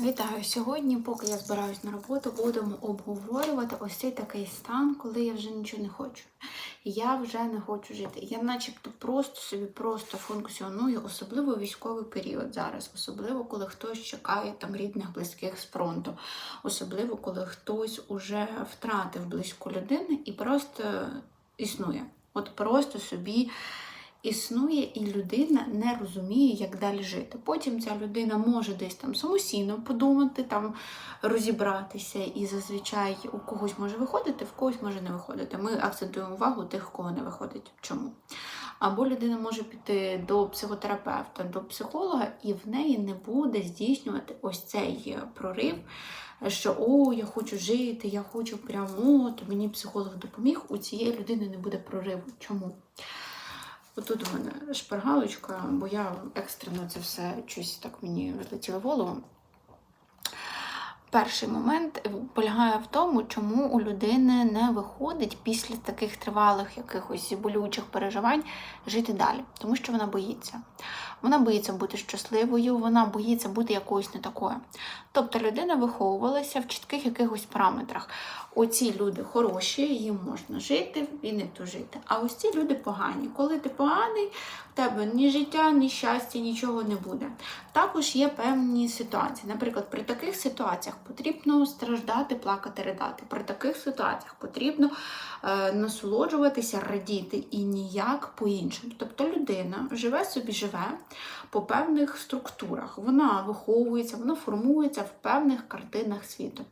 Вітаю! Сьогодні, поки я збираюсь на роботу, будемо обговорювати ось цей такий стан, коли я вже нічого не хочу. Я вже не хочу жити. Я начебто просто собі просто функціоную, особливо військовий період зараз, особливо коли хтось чекає там рідних, близьких з фронту, особливо коли хтось уже втратив близьку людину і просто існує. От просто собі існує, і людина не розуміє, як далі жити. Потім ця людина може десь там самостійно подумати, там розібратися, і зазвичай у когось може виходити, в когось може не виходити. Ми акцентуємо увагу тих, у кого не виходить. Чому? Або людина може піти до психотерапевта, до психолога, і в неї не буде здійснювати ось цей прорив. Що о, я хочу жити, я хочу прямо, то мені психолог допоміг. У цієї людини не буде прориву. Чому? Отут у мене шпаргалочка, бо я екстрено це все щось так мені влетіло в голову. Перший момент полягає в тому, чому у людини не виходить після таких тривалих якихось болючих переживань жити далі, тому що вона боїться. Вона боїться бути щасливою, вона боїться бути якоюсь не такою. Тобто людина виховувалася в чітких якихось параметрах. Оці люди хороші, їм можна жити і не то жити. А ось ці люди погані. Коли ти поганий, тебе ні життя, ні щастя, нічого не буде. Також є певні ситуації. Наприклад, при таких ситуаціях потрібно страждати, плакати, ридати. При таких ситуаціях потрібно е, насолоджуватися, радіти і ніяк по-іншому. Тобто людина живе собі, живе по певних структурах. Вона виховується, вона формується в певних картинах світу.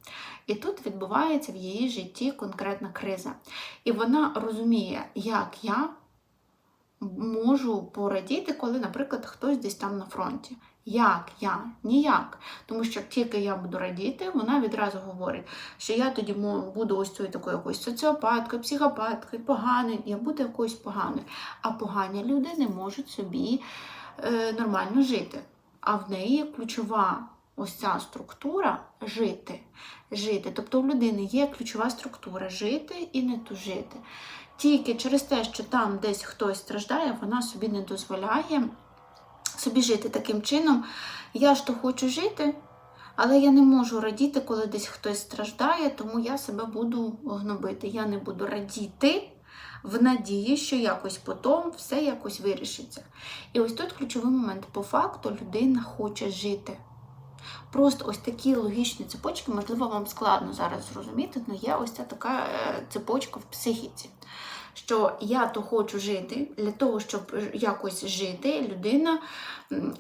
І тут відбувається в її житті конкретна криза. І вона розуміє, як я можу порадіти, коли, наприклад, хтось десь там на фронті. Як я? Ніяк. Тому що тільки я буду радіти, вона відразу говорить, що я тоді буду ось цією такою якоюсь соціопаткою, психопаткою, поганою, я буду якоюсь поганою. А погані люди не можуть собі е, нормально жити. А в неї ключова ось ця структура жити. жити. Тобто у людини є ключова структура жити і не тужити. Тільки через те, що там десь хтось страждає, вона собі не дозволяє собі жити таким чином. Я ж то хочу жити, але я не можу радіти, коли десь хтось страждає, тому я себе буду гнобити. Я не буду радіти в надії, що якось потім все якось вирішиться. І ось тут ключовий момент. По факту людина хоче жити. Просто ось такі логічні цепочки, можливо, вам складно зараз зрозуміти, але є ось ця така цепочка в психіці. Що я то хочу жити, для того, щоб якось жити, людина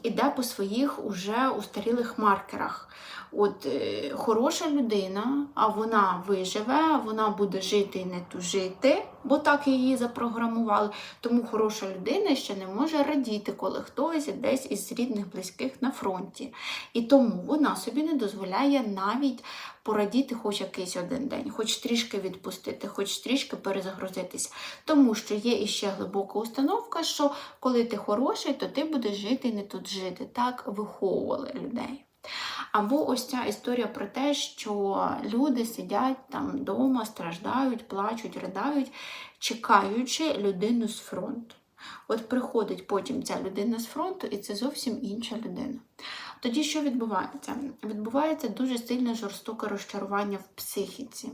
йде по своїх уже устарілих маркерах. От е, хороша людина, а вона виживе, вона буде жити і не тужити, бо так її запрограмували. Тому хороша людина ще не може радіти, коли хтось десь із рідних близьких на фронті. І тому вона собі не дозволяє навіть порадіти хоч якийсь один день, хоч трішки відпустити, хоч трішки перезагрузитися. Тому що є іще глибока установка, що коли ти хороший, то ти будеш жити і не тут жити. Так виховували людей. Або ось ця історія про те, що люди сидять там вдома, страждають, плачуть, ридають, чекаючи людину з фронту. От приходить потім ця людина з фронту, і це зовсім інша людина. Тоді що відбувається? Відбувається дуже сильне жорстоке розчарування в психіці.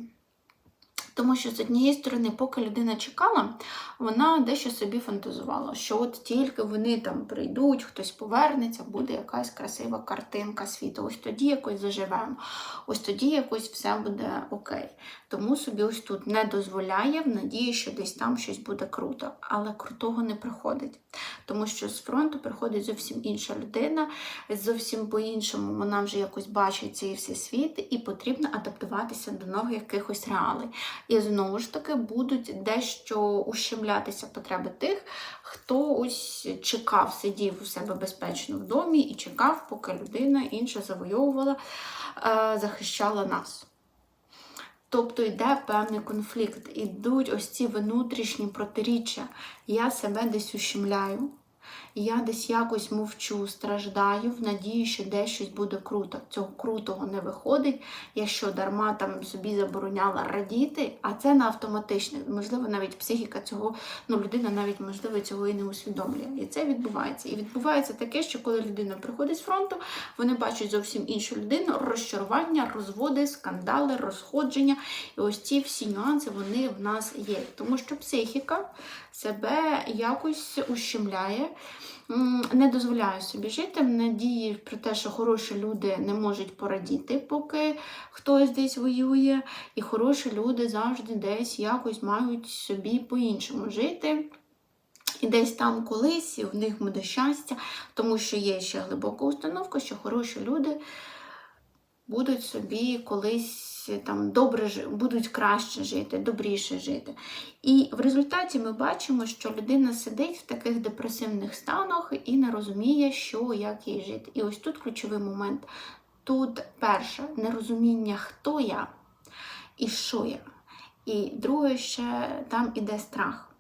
Тому що з однієї сторони, поки людина чекала, вона дещо собі фантазувала, що от тільки вони там прийдуть, хтось повернеться, буде якась красива картинка світу. Ось тоді якось заживемо, ось тоді якось все буде окей. Тому собі ось тут не дозволяє в надії, що десь там щось буде круто, але крутого не приходить. Тому що з фронту приходить зовсім інша людина, зовсім по-іншому вона вже якось бачить цей всі світ, і потрібно адаптуватися до нових якихось реалій. І знову ж таки будуть дещо ущемлятися потреби тих, хто ось чекав, сидів у себе безпечно в домі і чекав, поки людина інша завойовувала, е, захищала нас. Тобто йде певний конфлікт, ідуть ось ці внутрішні протиріччя. Я себе десь ущемляю, Я десь якось мовчу, страждаю в надії, що десь щось буде круто. Цього крутого не виходить, якщо дарма там собі забороняла радіти, а це на автоматичне. Можливо, навіть психіка цього, ну людина навіть можливо цього і не усвідомлює. І це відбувається. І відбувається таке, що коли людина приходить з фронту, вони бачать зовсім іншу людину, розчарування, розводи, скандали, розходження. І ось ці всі нюанси вони в нас є. Тому що психіка себе якось ущемляє, не дозволяє собі жити в надії про те, що хороші люди не можуть порадіти, поки хтось десь воює, і хороші люди завжди десь якось мають собі по-іншому жити. І десь там колись в них буде щастя, тому що є ще глибока установка, що хороші люди будуть собі колись там добре будуть краще жити, добріше жити. І в результаті ми бачимо, що людина сидить в таких депресивних станах і не розуміє, що як їй жити. І ось тут ключовий момент. Тут перше нерозуміння, хто я і що я. І друге, ще там іде страх.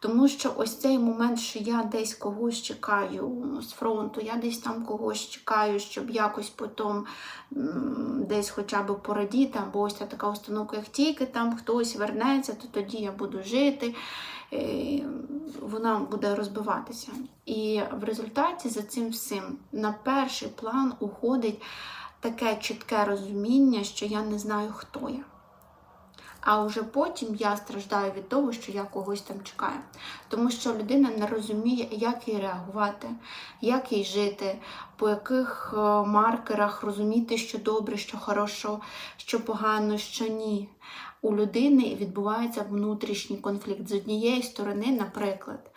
Тому що ось цей момент, що я десь когось чекаю з фронту, я десь там когось чекаю, щоб якось потім десь хоча б порадіти, або ось така установка, як тільки там хтось вернеться, то тоді я буду жити, е, вона буде розбиватися. І в результаті за цим всім на перший план уходить таке чітке розуміння, що я не знаю, хто я. А вже потім я страждаю від того, що я когось там чекаю. Тому що людина не розуміє, як їй реагувати, як їй жити, по яких е, маркерах розуміти, що добре, що хорошо, що погано, що ні. У людини відбувається внутрішній конфлікт. З однієї сторони, наприклад,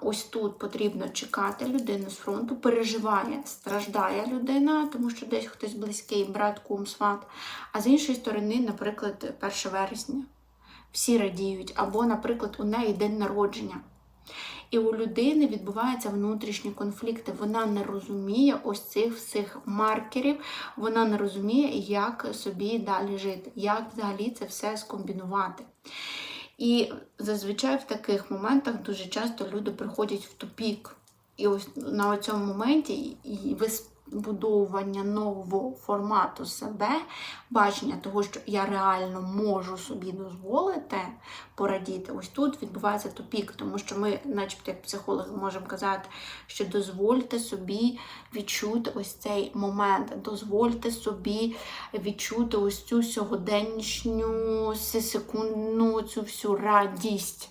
ось тут потрібно чекати людину з фронту, переживає, страждає людина, тому що десь хтось близький, брат, кум, сват. А з іншої сторони, наприклад, 1 вересня. Всі радіють, або, наприклад, у неї день народження. І у людини відбуваються внутрішні конфлікти. Вона не розуміє ось цих всіх маркерів, вона не розуміє, як собі далі жити, як взагалі це все скомбінувати. І зазвичай в таких моментах дуже часто люди приходять в тупік. І ось на цьому моменті і вибудовування нового формату себе, бачення того, що я реально можу собі дозволити порадіти. Ось тут відбувається тупік, тому що ми, начебто, як психологи, можемо казати, що дозвольте собі відчути ось цей момент, дозвольте собі відчути ось цю сьогоденнішню секундну цю всю радість.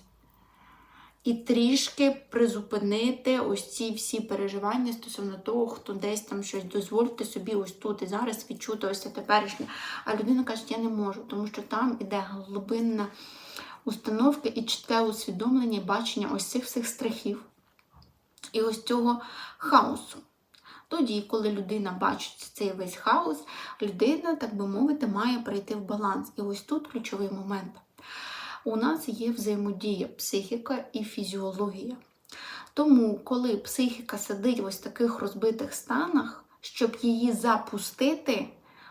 І трішки призупинити ось ці всі переживання стосовно того, хто десь там щось дозвольте собі ось тут і зараз відчути ось це теперішнє. А людина каже, я не можу, тому що там іде глибинна установка і чітке усвідомлення, і бачення ось цих всіх страхів і ось цього хаосу. Тоді, коли людина бачить цей весь хаос, людина, так би мовити, має прийти в баланс. І ось тут ключовий момент. У нас є взаємодія психіка і фізіологія. Тому, коли психіка сидить в ось таких розбитих станах, щоб її запустити,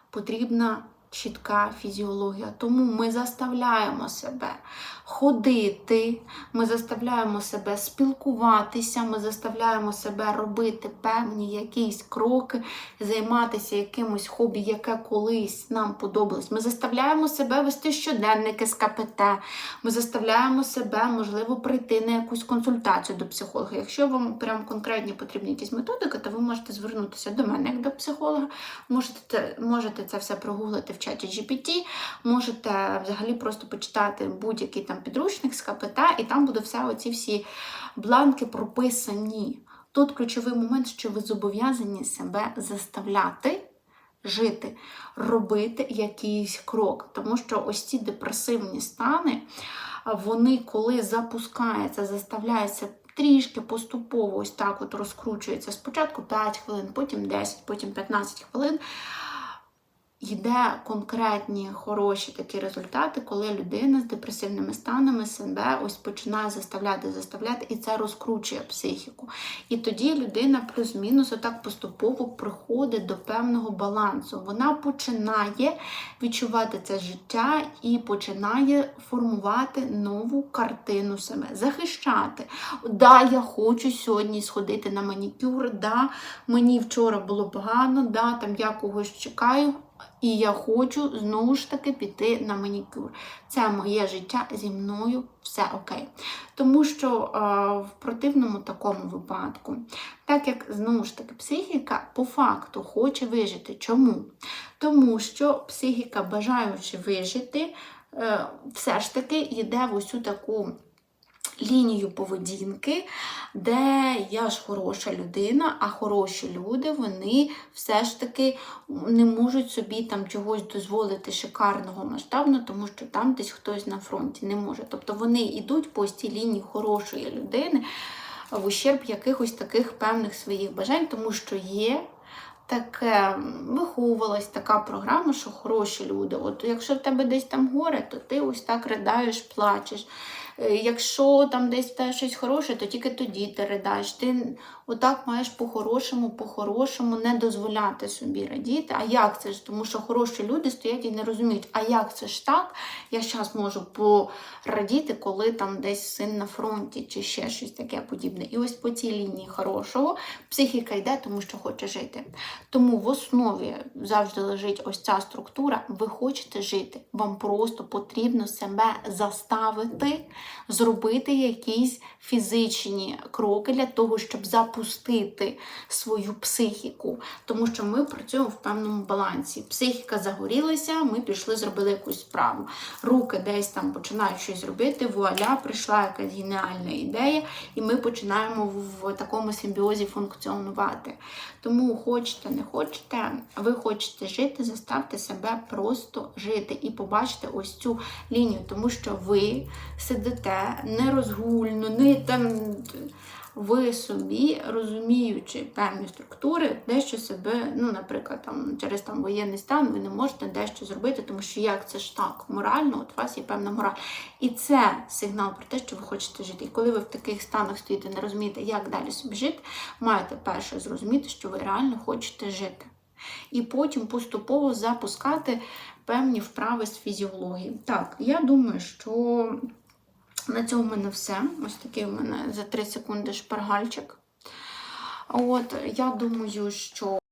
потрібна чітка фізіологія. Тому ми заставляємо себе ходити, ми заставляємо себе спілкуватися, ми заставляємо себе робити певні якісь кроки, займатися якимось хобі, яке колись нам подобалось. Ми заставляємо себе вести щоденники з КПТ, ми заставляємо себе, можливо, прийти на якусь консультацію до психолога. Якщо вам прям конкретні потрібні якісь методики, то ви можете звернутися до мене як до психолога. Можете це, можете це все прогуглити в чаті GPT, можете взагалі просто почитати будь-який там підручник з КПТ, і там буде все оці всі бланки прописані. Тут ключовий момент, що ви зобов'язані себе заставляти жити, робити якийсь крок. Тому що ось ці депресивні стани, вони коли запускаються, заставляються трішки поступово ось так от розкручується. Спочатку 5 хвилин, потім 10, потім 15 хвилин. Йде конкретні хороші такі результати, коли людина з депресивними станами себе ось починає заставляти, заставляти, і це розкручує психіку. І тоді людина плюс-мінус отак поступово приходить до певного балансу. Вона починає відчувати це життя і починає формувати нову картину себе, захищати. Да, я хочу сьогодні сходити на манікюр, да, мені вчора було погано, да, там я когось чекаю. І я хочу знову ж таки піти на манікюр. Це моє життя зі мною все окей. Тому що е, в противному такому випадку, так як знову ж таки психіка по факту хоче вижити. Чому? Тому що психіка, бажаючи вижити, е, все ж таки йде в усю таку лінію поведінки, де я ж хороша людина, а хороші люди, вони все ж таки не можуть собі там чогось дозволити шикарного масштабно, тому що там десь хтось на фронті не може. Тобто вони йдуть по цій лінії хорошої людини в ущерб якихось таких певних своїх бажань, тому що є. Таке виховувалась така програма, що хороші люди. От якщо в тебе десь там горе, то ти ось так riдаєш, плачеш. Е, Якщо там десь тебе щось хороше, то тільки тоді ти ридаєш. Ти отак маєш по-хорошому, по-хорошому не дозволяти собі радіти. А як це ж? Тому що хороші люди стоять і не розуміють, а як це ж так? Я зараз можу порадіти, коли там десь син на фронті чи ще щось таке подібне. І ось по цій лінії хорошого психіка йде, тому що хоче жити. Тому в основі завжди лежить ось ця структура. Ви хочете жити, вам просто потрібно себе заставити зробити якісь фізичні кроки для того, щоб запустити свою психіку. Тому що ми працюємо в певному балансі. Психіка загорілася, ми пішли, зробили якусь справу. Руки десь там починають щось робити, вуаля, прийшла якась геніальна ідея, і ми починаємо в такому симбіозі функціонувати. Тому хочете, не хочете, ви хочете жити, заставте себе просто жити і побачите ось цю лінію, тому що ви сидите нерозгульно, не там. Ви собі, розуміючи певні структури, дещо себе, ну, наприклад, там через там воєнний стан, ви не можете дещо зробити, тому що як це ж так, морально, от у вас є певна мораль. І це сигнал про те, що ви хочете жити. І коли ви в таких станах стоїте, не розумієте, як далі собі жити, маєте перше зрозуміти, що ви реально хочете жити. І потім поступово запускати певні вправи з фізіології. Так, я думаю, що на цьому в мене все. Ось такий у мене за 3 секунди шпаргальчик. От, я думаю, що